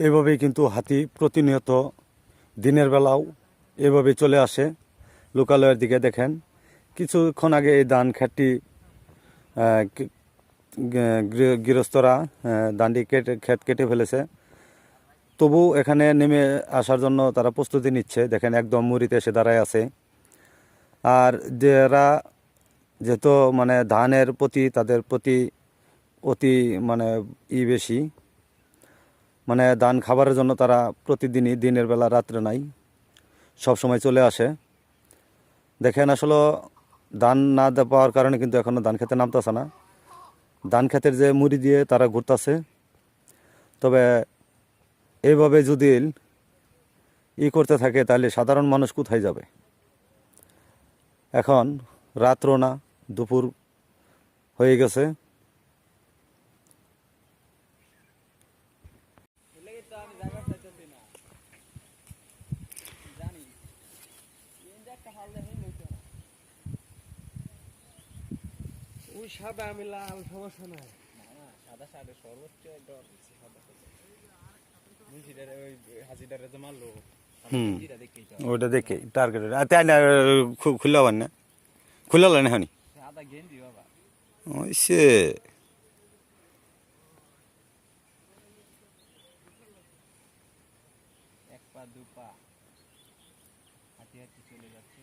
এভাবেই কিন্তু হাতি প্রতিনিয়ত দিনের বেলাও এভাবে চলে আসে। লোকালয়ের দিকে দেখেন, কিছুক্ষণ আগে এই ধান গৃহ- গৃহস্থরা ধানটি কেটে ক্ষেত কেটে ফেলেছে। তবু এখানে নেমে আসার জন্য তারা প্রস্তুতি নিচ্ছে। দেখেন একদম মুড়িতে এসে দাঁড়ায় আছে। আর যারা যেহেতু মানে ধানের প্রতি, তাদের প্রতি অতি মানে ই বেশি মানে দান খাবারের জন্য তারা প্রতিদিনই, দিনের বেলা, রাত্রে নাই। সব সময় চলে আসে। দেখেন আসলে দান না পাওয়ার কারণে কিন্তু এখনও ধান খেতে নামতেছে না। ধান খেতের যে মুড়ি দিয়ে তারা ঘুরতেছে। তবে এইভাবে যদি ই করতে থাকে, তাহলে সাধারণ মানুষ কোথায় যাবে? এখন রাত্র না, দুপুর হয়ে গেছে। সাদা আমি লাল সমস্যা নাই। সাদা সাদা সর্বোচ্চ ডর সাদা ওই হাজিটারে যে মারলো ওইটা দেখে টার্গেট তাই না খুলে হবেন না? হনি সে এক পা দু পা। হাঁটি হাঁটি চলে যাচ্ছে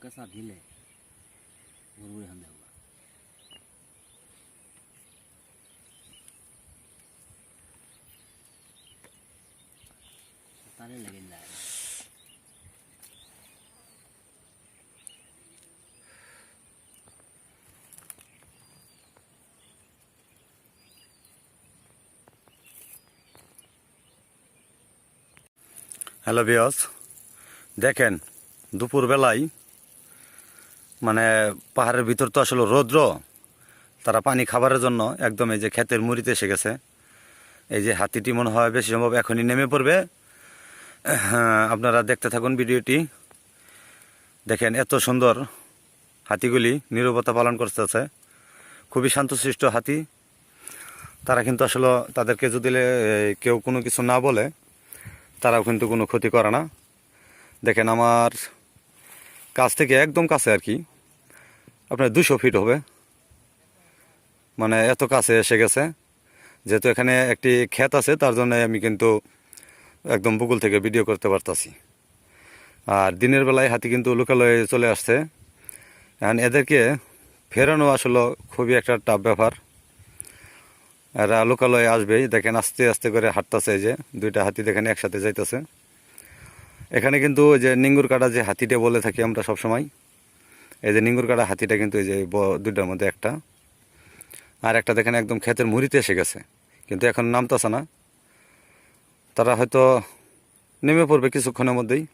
তুই মাঝে কেঁচা দিলে গরুরে হান দেবা তারে লেগে যায় হ্যালো বিয়স দেখেন দুপুরবেলায় মানে পাহাড়ের ভিতর তো আসলে রৌদ্র। তারা পানি খাবারের জন্য একদম এই যে ক্ষেতের মুড়িতে এসে গেছে। এই যে হাতিটি মনে হয় বেশি সম্ভব এখনই নেমে পড়বে। হ্যাঁ, আপনারা দেখতে থাকুন ভিডিওটি। দেখেন এত সুন্দর হাতিগুলি নীরবতা পালন করতেছে। খুবই শান্তশিষ্ট হাতি। তারা কিন্তু আসলে তাদেরকে যদি কেউ কোনো কিছু না বলে তারাও কিন্তু কোনো ক্ষতি করে না। দেখেন আমার কাছ থেকে একদম কাছে আর কি। আপনার দুশো ফিট হবে। মানে এত কাছে এসে গেছে। যেহেতু এখানে একটি ক্ষেত আছে, তার জন্য আমি কিন্তু একদম বুকুল থেকে ভিডিও করতে পারতাছি। আর দিনের বেলায় হাতি কিন্তু লোকালয়ে চলে আসছে। এখন এদেরকে ফেরানো আসলে খুবই একটা টাফ ব্যাপার। এরা লোকালয়ে আসবেই। দেখেন আস্তে আস্তে করে হাঁটতেছে যে, দুইটা হাতি দেখেন একসাথে যাইতেছে। এখানে কিন্তু যে নিঙ্গুর কাটা যে হাতিটা বলে থাকি আমরা সব সময় এই যে নিঙ্গুর কাটা হাতিটা কিন্তু এই যে দুইটার মধ্যে একটা। আর একটা দেখেন একদম ক্ষেতের মুড়িতে এসে গেছে। কিন্তু এখন নামতেছে না। তারা হয়তো নেমে পড়বে কিছুক্ষণের মধ্যেই।